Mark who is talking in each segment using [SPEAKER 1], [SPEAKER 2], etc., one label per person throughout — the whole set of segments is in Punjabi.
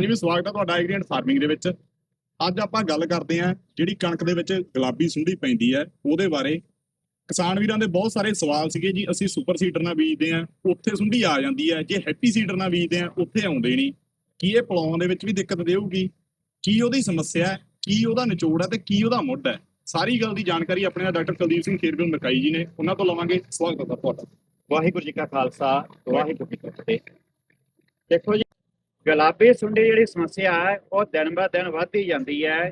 [SPEAKER 1] ਹਾਂਜੀ ਵੀ ਸਵਾਗਤ ਹੈ ਤੁਹਾਡਾ ਐਗਰੀਐਂਟ ਫਾਰਮਿੰਗ ਦੇ ਵਿੱਚ। ਅੱਜ ਆਪਾਂ ਗੱਲ ਕਰਦੇ ਹਾਂ ਜਿਹੜੀ ਕਣਕ ਦੇ ਵਿੱਚ ਗੁਲਾਬੀ ਸੁੰਡੀ ਪੈਂਦੀ ਹੈ, ਉਹਦੇ ਬਾਰੇ। ਕਿਸਾਨ ਵੀਰਾਂ ਦੇ ਬਹੁਤ ਸਾਰੇ ਸਵਾਲ ਸੀਗੇ ਜੀ, ਅਸੀਂ ਸੁਪਰ ਸੀਡਰ ਨਾਲ ਬੀਜਦੇ ਹਾਂ, ਉੱਥੇ ਸੁੰਡੀ ਆ ਜਾਂਦੀ ਹੈ। ਜੇ ਹੈਪੀ ਸੀਡਰ ਨਾਲ ਬੀਜਦੇ ਹਾਂ, ਉੱਥੇ ਆਉਂਦੇ ਨਹੀਂ। ਕੀ ਇਹ ਪਲਾਉਣ ਦੇ ਵਿੱਚ ਵੀ ਦਿੱਕਤ ਦੇਊਗੀ? ਕੀ ਉਹਦੀ ਸਮੱਸਿਆ ਹੈ? ਕੀ ਉਹਦਾ ਨਿਚੋੜ ਹੈ ਤੇ ਕੀ ਉਹਦਾ ਮੁੱਢ ਹੈ? ਸਾਰੀ ਗੱਲ ਦੀ ਜਾਣਕਾਰੀ ਆਪਣੇ ਨਾਲ ਡਾਕਟਰ ਕੁਲਦੀਪ ਸਿੰਘ ਖੇਰਬਿਲ ਮਰਕਾਈ ਜੀ ਨੇ। ਉਹਨਾਂ ਤੋਂ ਲਵਾਂਗੇ। ਸਵਾਗਤ ਹੈ ਤੁਹਾਡਾ।
[SPEAKER 2] ਵਾਹਿਗੁਰੂ ਜੀ ਕਾ ਖਾਲਸਾ, ਵਾਹਿਗੁਰੂ ਜੀ ਕੀ ਫਤਿਹ। ਦੇਖੋ ਜੀ ਗੁਲਾਬੀ ਸੁੰਡੀ ਜਿਹੜੀ ਸਮੱਸਿਆ ਹੈ, ਉਹ ਦਿਨ ਬਾ ਦਿਨ ਵੱਧਦੀ ਜਾਂਦੀ ਹੈ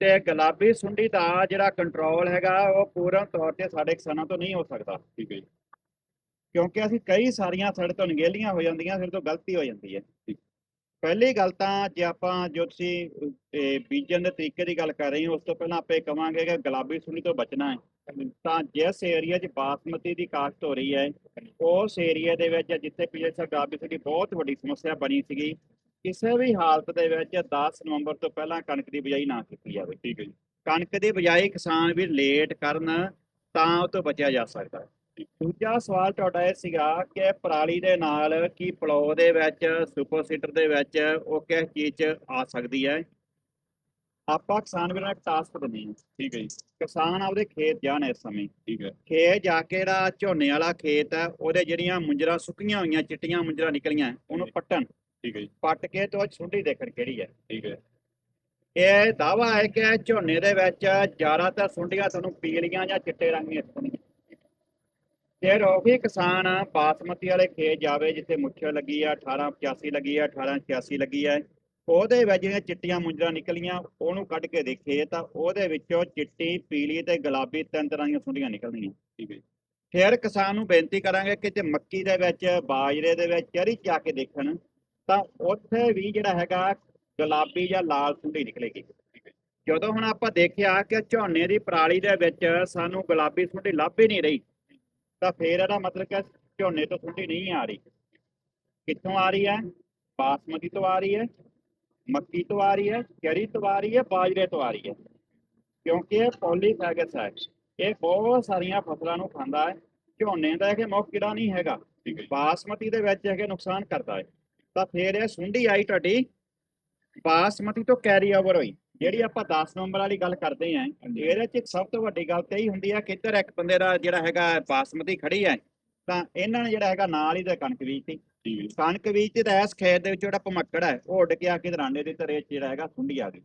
[SPEAKER 2] ਤੇ ਗੁਲਾਬੀ ਸੁੰਡੀ ਦਾ ਜਿਹੜਾ ਕੰਟਰੋਲ ਹੈਗਾ, ਉਹ ਪੂਰਨ ਤੌਰ ਤੇ ਸਾਡੇ ਕਿਸਾਨਾਂ ਤੋਂ ਨਹੀਂ ਹੋ ਸਕਦਾ।
[SPEAKER 1] ਠੀਕ ਹੈ ਜੀ।
[SPEAKER 2] ਕਿਉਂਕਿ ਅਸੀਂ ਕਈ ਸਾਰੀਆਂ ਸਾਡੇ ਤੋਂ ਨਗੇਲੀਆਂ ਹੋ ਜਾਂਦੀਆਂ, ਸਾਡੇ ਤੋਂ ਗਲਤੀ ਹੋ ਜਾਂਦੀ ਹੈ। ਪਹਿਲੀ ਗੱਲ ਤਾਂ ਜੇ ਆਪਾਂ ਜੋ ਤੁਸੀਂ ਬੀਜਣ ਦੇ ਤਰੀਕੇ ਦੀ ਗੱਲ ਕਰ ਰਹੇ ਹੋ, ਉਸ ਤੋਂ ਪਹਿਲਾਂ ਆਪਾਂ ਇਹ ਕਵਾਂਗੇ ਕਿ ਗੁਲਾਬੀ ਸੁੰਡੀ ਤੋਂ ਬਚਣਾ ਹੈ। ਤਾਂ ਜਿਸ ਏਰੀਆ 'ਚ ਬਾਸਮਤੀ ਦੀ ਕਾਸ਼ਤ ਹੋ ਰਹੀ ਹੈ, ਉਸ ਏਰੀਆ ਦੇ ਵਿੱਚ ਜਿੱਥੇ ਪਿਛਲੇ ਸਾਲ ਗੁਲਾਬੀ ਸੁੰਡੀ ਬਹੁਤ ਵੱਡੀ ਸਮੱਸਿਆ ਬਣੀ ਸੀਗੀ ਕਿਸੇ ਵੀ ਹਾਲਤ ਦੇ ਵਿੱਚ 10 ਨਵੰਬਰ ਤੋਂ ਪਹਿਲਾਂ ਕਣਕ ਦੀ ਬਿਜਾਈ ਨਾ ਕੀਤੀ ਜਾਵੇ
[SPEAKER 1] ਠੀਕ ਹੈ ਜੀ।
[SPEAKER 2] ਕਣਕ ਦੀ ਬਿਜਾਈ ਕਿਸਾਨ ਵੀ ਲੇਟ ਕਰਨ ਤਾਂ ਉਹ ਤੋਂ ਬਚਿਆ ਜਾ ਸਕਦਾ ਹੈ। ਦੂਜਾ ਸਵਾਲ ਤੁਹਾਡਾ ਇਹ ਸੀਗਾ ਕਿ ਪਰਾਲੀ ਦੇ ਨਾਲ ਕੀ ਪਲੋ ਦੇ ਵਿੱਚ ਸੁਪਰ ਸੀਡਰ ਦੇ ਵਿੱਚ ਉਹ ਕਿਸ ਚੀਜ਼ ਆ ਸਕਦੀ ਹੈ? ਆਪਾਂ ਕਿਸਾਨ ਵੀਰਾਂ ਨੂੰ ਇੱਕ ਟਾਸਕ ਦਿੰਦੇ ਹਾਂ
[SPEAKER 1] ਠੀਕ ਹੈ ਜੀ।
[SPEAKER 2] ਕਿਸਾਨ ਆਪਦੇ ਖੇਤ ਜਾਣ ਇਸ ਸਮੇਂ
[SPEAKER 1] ਠੀਕ ਹੈ।
[SPEAKER 2] ਖੇਤ ਜਾ ਕੇ ਜਿਹੜਾ ਝੋਨੇ ਵਾਲਾ ਖੇਤ ਹੈ ਉਹਦੇ ਜਿਹੜੀਆਂ ਮੁੰਜਰਾ ਸੁੱਕੀਆਂ ਹੋਈਆਂ ਚਿੱਟੀਆਂ ਮੁੰਜਰਾ ਨਿਕਲੀਆਂ ਉਹਨੂੰ ਪੱਟਣ।
[SPEAKER 1] ਠੀਕ ਹੈ ਜੀ।
[SPEAKER 2] ਪੱਟ ਕੇ ਤੇ ਉਹ 'ਚ ਸੁੰਡੀ ਦੇਖਣ ਕਿਹੜੀ ਹੈ।
[SPEAKER 1] ਠੀਕ ਹੈ।
[SPEAKER 2] ਇਹ ਦਾਵਾ ਹੈ ਕਿ ਝੋਨੇ ਦੇ ਵਿੱਚ ਜ਼ਿਆਦਾਤਰ ਸੁੰਡੀਆਂ ਤੁਹਾਨੂੰ ਪੀਲੀਆਂ ਜਾਂ ਚਿੱਟੇ ਰੰਗ ਦੀਆਂ ਦਿਖਣਗੀਆਂ। ਫਿਰ ਉਹੀ ਕਿਸਾਨ ਬਾਸਮਤੀ ਵਾਲੇ ਖੇਤ ਜਾਵੇ ਜਿੱਥੇ ਮੁੱਛ ਲੱਗੀ ਆ 1885 ਲੱਗੀ ਆ 1886 ਲੱਗੀ ਆ ਉਹਦੇ ਵਿੱਚ ਜਿਹੜੀਆਂ ਚਿੱਟੀਆਂ ਮੁੰਜਰਾ ਨਿਕਲੀਆਂ ਉਹਨੂੰ ਕੱਢ ਕੇ ਦੇਖੇ ਤਾਂ ਉਹਦੇ ਵਿੱਚੋਂ ਚਿੱਟੀ ਪੀਲੀ ਤੇ ਗੁਲਾਬੀ ਤਿੰਨ ਤਰ੍ਹਾਂ ਦੀਆਂ ਸੁੰਡੀਆਂ ਨਿਕਲਦੀਆਂ
[SPEAKER 1] ਠੀਕ ਹੈ
[SPEAKER 2] ਫਿਰ ਕਿਸਾਨ ਨੂੰ ਬੇਨਤੀ ਕਰਾਂਗੇ ਕਿ ਜੇ ਮੱਕੀ ਦੇ ਵਿੱਚ ਬਾਜਰੇ ਦੇ ਵਿੱਚ ਚਰੀ ਜਾ ਕੇ ਦੇਖਣ ਤਾਂ ਉੱਥੇ ਵੀ ਜਿਹੜਾ ਹੈਗਾ ਗੁਲਾਬੀ ਜਾਂ ਲਾਲ ਸੁੰਡੀ ਨਿਕਲੇਗੀ। ਜਦੋਂ ਹੁਣ ਆਪਾਂ ਦੇਖਿਆ ਕਿ ਝੋਨੇ ਦੀ ਪਰਾਲੀ ਦੇ ਵਿੱਚ ਸਾਨੂੰ ਗੁਲਾਬੀ ਸੁੰਡੀ ਲੱਭ ਹੀ ਨਹੀਂ ਰਹੀ, ਤਾਂ ਫਿਰ ਇਹਦਾ ਮਤਲਬ ਕਿ ਝੋਨੇ ਤੋਂ ਸੁੰਡੀ ਨਹੀਂ ਆ ਰਹੀ। ਕਿੱਥੋਂ ਆ ਰਹੀ ਹੈ? ਬਾਸਮਤੀ ਤੋਂ ਆ ਰਹੀ ਹੈ, ਮੱਕੀ ਤੋਂ ਆ ਰਹੀ ਹੈ ਚਰੀ ਤੋਂ ਆ ਰਹੀ ਹੈ, ਬਾਜਰੇ ਤੋਂ ਆ ਰਹੀ ਹੈ। ਕਿਉਂਕਿ ਇਹ ਪੋਲੀਫੈਗਸ ਹੈ, ਇਹ ਬਹੁਤ ਸਾਰੀਆਂ ਫਸਲਾਂ ਨੂੰ ਖਾਂਦਾ ਹੈ। ਝੋਨੇ ਦਾ ਇਹ ਮੁੱਖ ਕੀੜਾ ਨਹੀਂ ਹੈਗਾ, ਬਾਸਮਤੀ ਦੇ ਵਿੱਚ ਇਹ ਨੁਕਸਾਨ ਕਰਦਾ ਹੈ। ਤਾਂ ਫਿਰ ਇਹ ਸੁੰਡੀ ਆਈ ਤੁਹਾਡੀ। ਬਾਸਮਤੀ ਤੋਂ ਕੈਰੀ ਓਵਰ ਹੋਈ। ਜਿਹੜੀ ਆਪਾਂ 10 ਨੰਬਰ ਵਾਲੀ ਗੱਲ ਕਰਦੇ ਆਂ ਇਹਦੇ ਚ ਸਭ ਤੋਂ ਵੱਡੀ ਗੱਲ ਤੇ ਇਹ ਹੁੰਦੀ ਆ ਕਿ ਇੱਧਰ ਇੱਕ ਬੰਦੇ ਦਾ ਜਿਹੜਾ ਹੈਗਾ ਬਾਸਮਤੀ ਖੜੀ ਹੈ, ਤਾਂ ਇਹਨਾਂ ਨੇ ਜਿਹੜਾ ਹੈਗਾ ਨਾਲ ਹੀ ਤੇ ਕਣਕ ਬੀਜਤੀ। ਕਣਕ ਬੀਜਤੀ ਤਾਂ ਇਸ ਖੇਤ ਦੇ ਵਿੱਚ ਜਿਹੜਾ ਭਮੱਕੜ ਹੈ, ਉਹ ਉੱਡ ਕੇ ਆ ਕੇ ਦਰਾਂਡੇ ਦੇ ਧਰੇ 'ਚ ਜਿਹੜਾ ਹੈਗਾ ਸੁੰਡੀ ਆ ਗਈ।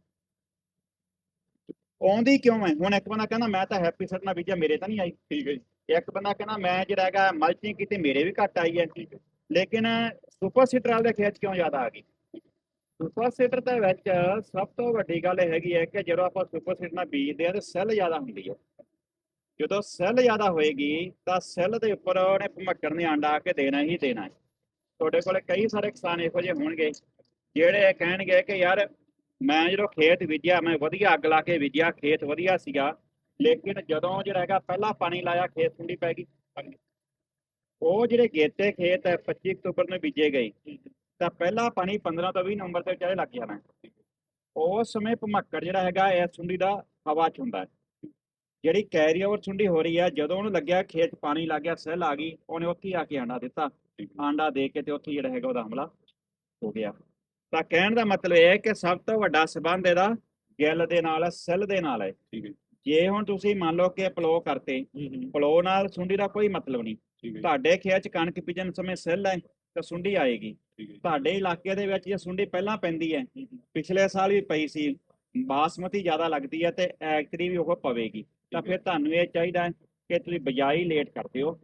[SPEAKER 2] ਆਉਂਦੀ ਕਿਉਂ ਹੈ? ਹੁਣ ਇੱਕ ਬੰਦਾ ਕਹਿੰਦਾ, ਮੈਂ ਤਾਂ ਹੈਪੀ ਸੈਟ ਨਾਲ ਬੀਜਿਆ, ਮੇਰੇ ਤਾਂ ਨਹੀਂ ਆਈ।
[SPEAKER 1] ਠੀਕ ਹੈ ਜੀ।
[SPEAKER 2] ਇੱਕ ਬੰਦਾ ਕਹਿੰਦਾ, ਮੈਂ ਜਿਹੜਾ ਹੈਗਾ ਮਲਚਿੰਗ ਕੀਤੀ, ਮੇਰੇ ਵੀ ਘੱਟ ਆਈ ਹੈ। ਲੇਕਿਨ ਸੁਪਰ ਸੀਟਰ ਵਾਲੇ ਖੇਤ ਕਿਉਂ ਜ਼ਿਆਦਾ ਆ ਗਈ ਸੁਪਰ ਸੀਡਰ ਦੇ ਵਿੱਚ ਸਭ ਤੋਂ ਵੱਡੀ ਗੱਲ ਇਹ ਹੈਗੀ ਹੈ ਕਿ ਜਦੋਂ ਆਪਾਂ ਸੁਪਰ ਸੀਟਰ ਨਾਲ ਬੀਜਦੇ ਆ ਤੇ ਸੈੱਲ ਜ਼ਿਆਦਾ ਹੁੰਦੀ ਹੈ। ਜਦੋਂ ਸੈੱਲ ਜ਼ਿਆਦਾ ਹੋਏਗੀ ਤਾਂ ਸੈੱਲ ਦੇ ਉੱਪਰ ਉਹਨੇ ਭਮੱਕੜ ਨੇ ਆਂਡਾ ਆ ਕੇ ਦੇਣਾ ਹੀ ਦੇਣਾ ਹੈ। ਤੁਹਾਡੇ ਕੋਲ ਕਈ ਸਾਰੇ ਕਿਸਾਨ ਇਹੋ ਜਿਹੇ ਹੋਣਗੇ ਜਿਹੜੇ ਇਹ ਕਹਿਣਗੇ ਕਿ ਯਾਰ ਮੈਂ ਜਦੋਂ ਖੇਤ ਬੀਜਿਆ, ਮੈਂ ਵਧੀਆ ਅੱਗ ਲਾ ਕੇ ਬੀਜਿਆ, ਖੇਤ ਵਧੀਆ ਸੀਗਾ, ਲੇਕਿਨ ਜਦੋਂ ਜਿਹੜਾ ਹੈਗਾ ਪਹਿਲਾ ਪਾਣੀ ਲਾਇਆ, ਖੇਤ ਠੰਡੀ ਪੈ ਗਈ। ਉਹ ਜਿਹੜੇ ਗੇਤੇ ਖੇਤ ਹੈ 25 ਅਕਤੂਬਰ ਨੂੰ ਬੀਜੇ ਗਏ। ਤਾਂ ਪਹਿਲਾ ਪਾਣੀ 15 ਤੋਂ 20 ਨਵੰਬਰ ਤੱਕ ਚਾਹੇ ਲੱਗ ਜਾਣਾ ਉਸ ਸਮੇਂ ਭਮੱਕੜ ਜਿਹੜਾ ਹੈਗਾ ਇਹ ਸੁੰਡੀ ਦਾ ਹਵਾ ਚ ਹੁੰਦਾ ਹੈ। ਜਿਹੜੀ ਕੈਰੀ ਓਵਰ ਸੁੰਡੀ ਹੋ ਰਹੀ ਹੈ ਜਦੋਂ ਉਹਨੂੰ ਲੱਗਿਆ ਖੇਤ 'ਚ ਪਾਣੀ ਲੱਗ ਗਿਆ ਸੈੱਲ ਆ ਗਈ ਉਹਨੇ ਉੱਥੇ ਆ ਕੇ ਆਂਡਾ ਦਿੱਤਾ। ਆਂਡਾ ਦੇ ਕੇ ਤੇ ਉੱਥੇ ਜਿਹੜਾ ਹੈਗਾ ਉਹਦਾ ਹਮਲਾ ਹੋ ਗਿਆ। ਤਾਂ ਕਹਿਣ ਦਾ ਮਤਲਬ ਇਹ ਹੈ ਕਿ ਸਭ ਤੋਂ ਵੱਡਾ ਸਬੰਧ ਇਹਦਾ ਗਿੱਲ ਦੇ ਨਾਲ ਹੈ ਸੈੱਲ ਦੇ ਨਾਲ ਹੈ। ਜੇ ਹੁਣ ਤੁਸੀਂ ਮੰਨ ਲਓ ਕਿ ਪਲੋ ਕਰਤੇ ਪਲੋ ਨਾਲ ਸੁੰਡੀ ਦਾ ਕੋਈ ਮਤਲਬ ਨਹੀਂ। ਤੁਹਾਡੇ ਖੇਤ 'ਚ ਕਣਕ ਬੀਜਣ ਸਮੇਂ ਸੈੱਲ ਹੈ ਤਾਂ ਸੁੰਡੀ ਆਏਗੀ। ਤੁਹਾਡੇ ਇਲਾਕੇ ਦੇ ਵਿੱਚ ਜੇ ਸੁੰਡੀ ਪਹਿਲਾਂ ਪੈਂਦੀ ਹੈ ਪਿਛਲੇ ਸਾਲ ਵੀ ਪਈ ਸੀ ਬਾਸਮਤੀ ਜ਼ਿਆਦਾ ਲੱਗਦੀ ਹੈ ਤੇ ਐਕਟਰੀ ਵੀ ਉਹ ਪਵੇਗੀ। ਤਾਂ। ਫਿਰ ਤੁਹਾਨੂੰ ਇਹ ਚਾਹੀਦਾ ਹੈ ਕਿ ਤੁਸੀਂ ਬਿਜਾਈ ਲੇਟ ਕਰਦੇ ਹੋ।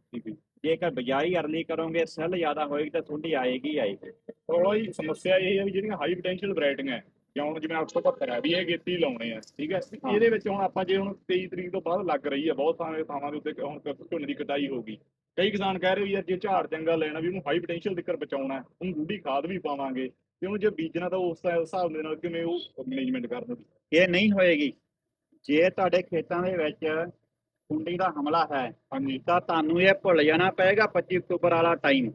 [SPEAKER 2] ਜੇਕਰ ਬਿਜਾਈ ਅਰਲੀ ਕਰੋਗੇ ਸੈੱਲ ਜ਼ਿਆਦਾ ਹੋਏਗੀ ਤਾਂ ਸੁੰਡੀ ਆਏਗੀ ਆਏਗੀ।
[SPEAKER 1] ਥੋੜਾ ਹੀ ਸਮੱਸਿਆ ਇਹ ਹੈ ਵੀ ਜਿਹੜੀਆਂ ਹਾਈ ਪੋਟੈਂਸ਼ੀਅਲ ਵੈਰਾਈਟੀਆਂ ਹੈ ਜਾਂ ਹੁਣ ਜਿਵੇਂ 872 ਹੈ ਵੀ ਇਹ ਗੇਤੀ ਲਾਉਣੇ ਆ ਠੀਕ ਹੈ। ਇਹਦੇ ਵਿੱਚ ਹੁਣ ਆਪਾਂ ਜੇ ਹੁਣ 23 ਤਰੀਕ ਤੋਂ ਬਾਅਦ ਲੱਗ ਰਹੀ ਹੈ ਬਹੁਤ ਸਾਰੇ ਥਾਵਾਂ ਦੇ ਉੱਤੇ ਹੁਣ ਝੋਨੇ ਦੀ ਕਟਾਈ ਹੋ ਗਈ। ਕਈ ਕਿਸਾਨ ਕਹਿ ਰਹੇ ਵੀ ਯਾਰ ਜੇ ਝਾੜ ਚੰਗਾ ਲੈਣਾ ਵੀ ਉਹਨੂੰ ਹਾਈ ਪੋਟੈਂਸ਼ੀਅਲ ਦਿੱਕਰ ਬਚਾਉਣਾ ਉਹਨੂੰ ਰੂੜੀ ਖਾਦ ਵੀ ਪਾਵਾਂਗੇ ਤੇ ਉਹਨੂੰ ਜੇ ਬੀਜਣਾ ਤਾਂ ਉਸ ਹਿਸਾਬ- ਹਿਸਾਬ ਦੇ ਨਾਲ ਕਿਵੇਂ ਉਹ ਮੈਨੇਜਮੈਂਟ ਕਰਨਗੇ?
[SPEAKER 2] ਇਹ ਨਹੀਂ ਹੋਏਗੀ। ਜੇ ਤੁਹਾਡੇ ਖੇਤਾਂ ਦੇ ਵਿੱਚ ਸੁੰਡੀ ਦਾ ਹਮਲਾ ਹੈ ਤਾਂ ਤੁਹਾਨੂੰ ਇਹ ਭੁੱਲ ਜਾਣਾ ਪਏਗਾ 25 ਅਕਤੂਬਰ ਵਾਲਾ ਟਾਈਮ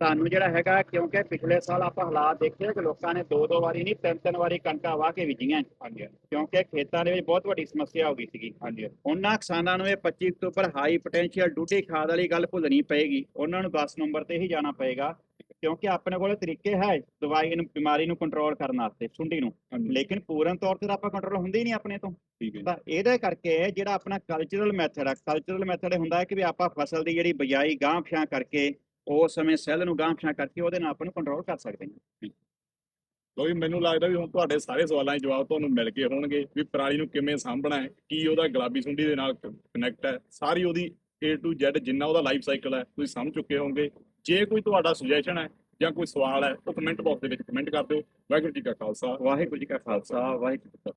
[SPEAKER 2] ਤੁਹਾਨੂੰ ਜਿਹੜਾ ਹੈਗਾ ਕਿਉਂਕਿ ਪਿਛਲੇ ਸਾਲ ਆਪਾਂ ਹਾਲਾਤ ਦੇਖੇ ਕਿ ਲੋਕਾਂ ਨੇ ਦੋ ਦੋ ਵਾਰੀ ਨਹੀਂ ਤਿੰਨ ਤਿੰਨ ਵਾਰੀ ਕਣਕਾਂ ਵਾਹ ਕੇ ਬੀਜੀਆਂ।
[SPEAKER 1] ਹਾਂਜੀ
[SPEAKER 2] ਕਿਉਂਕਿ ਖੇਤਾਂ ਦੇ ਵਿੱਚ ਬਹੁਤ ਵੱਡੀ ਸਮੱਸਿਆ ਹੋ ਗਈ ਸੀਗੀ।
[SPEAKER 1] ਹਾਂਜੀ
[SPEAKER 2] ਉਹਨਾਂ ਕਿਸਾਨਾਂ ਨੂੰ ਇਹ 25 ਅਕਤੂਬਰ ਹਾਈ ਪੋਟੈਂਸ਼ੀਅਲ ਡੂਟੀ ਖਾਦ ਵਾਲੀ ਗੱਲ ਭੁੱਲਣੀ ਪਏਗੀ। ਉਹਨਾਂ ਨੂੰ 10 ਨੰਬਰ ਤੇ ਹੀ ਜਾਣਾ ਪਏਗਾ ਕਿਉਂਕਿ ਆਪਣੇ ਕੋਲ ਤਰੀਕੇ ਹੈ ਦਵਾਈ ਨੂੰ ਬਿਮਾਰੀ ਨੂੰ ਕੰਟਰੋਲ ਕਰਨ ਵਾਸਤੇ ਸੁੰਡੀ ਨੂੰ। ਲੇਕਿਨ ਪੂਰਨ ਤੌਰ ਤੇ ਆਪਾਂ ਕੰਟਰੋਲ ਹੁੰਦੀ ਨਹੀਂ ਆਪਣੇ ਤੋਂ।
[SPEAKER 1] ਹੈ
[SPEAKER 2] ਤਾਂ ਇਹਦੇ ਕਰਕੇ ਜਿਹੜਾ ਆਪਣਾ ਕਲਚਰਲ ਮੈਥਡ ਹੈ ਕਲਚਰਲ ਮੈਥਡ ਹੁੰਦਾ ਹੈ ਕਿ ਵੀ ਆਪਾਂ ਫਸਲ ਦੀ ਜਿਹੜੀ ਬਿਜਾਈ ਗਾਂਹ ਪਛਾਂ ਕਰਕੇ ਉਸ ਸਮੇਂ ਸੈੱਲ ਨੂੰ ਪਛਾਂ ਕਰਕੇ ਉਹਦੇ ਨਾਲ ਆਪਾਂ ਨੂੰ ਕੰਟਰੋਲ ਕਰ ਸਕਦੇ ਹਾਂ।
[SPEAKER 1] ਲੋ ਵੀ ਮੈਨੂੰ ਲੱਗਦਾ ਵੀ ਹੁਣ ਤੁਹਾਡੇ ਸਾਰੇ ਸਵਾਲਾਂ ਦੇ ਜਵਾਬ ਤੁਹਾਨੂੰ ਮਿਲ ਗਏ ਹੋਣਗੇ ਵੀ ਪਰਾਲੀ ਨੂੰ ਕਿਵੇਂ ਸਾਂਭਣਾ ਹੈ ਕੀ ਉਹਦਾ ਗੁਲਾਬੀ ਸੁੰਡੀ ਦੇ ਨਾਲ ਕਨੈਕਟ ਹੈ ਸਾਰੀ ਉਹਦੀ A to Z ਜਿੰਨਾ ਉਹਦਾ ਲਾਈਫ ਸਾਈਕਲ ਹੈ ਤੁਸੀਂ ਸਮਝ ਚੁੱਕੇ ਹੋਵੋਗੇ ਜੇ ਕੋਈ ਤੁਹਾਡਾ ਸੁਜੈਸ਼ਨ ਹੈ ਜਾਂ ਕੋਈ ਸਵਾਲ ਹੈ ਉਹ ਕਮੈਂਟ ਬਾਕਸ ਦੇ ਵਿੱਚ ਕਮੈਂਟ ਕਰ ਦਿਓ। ਵਾਹਿਗੁਰੂ ਜੀ ਕਾ ਖਾਲਸਾ।
[SPEAKER 2] ਵਾਹਿਗੁਰੂ ਜੀ ਕਾ ਖਾਲਸਾ ਵਾਹਿਗੁਰੂ ਜੀ ਕੀ ਫਤਿਹ।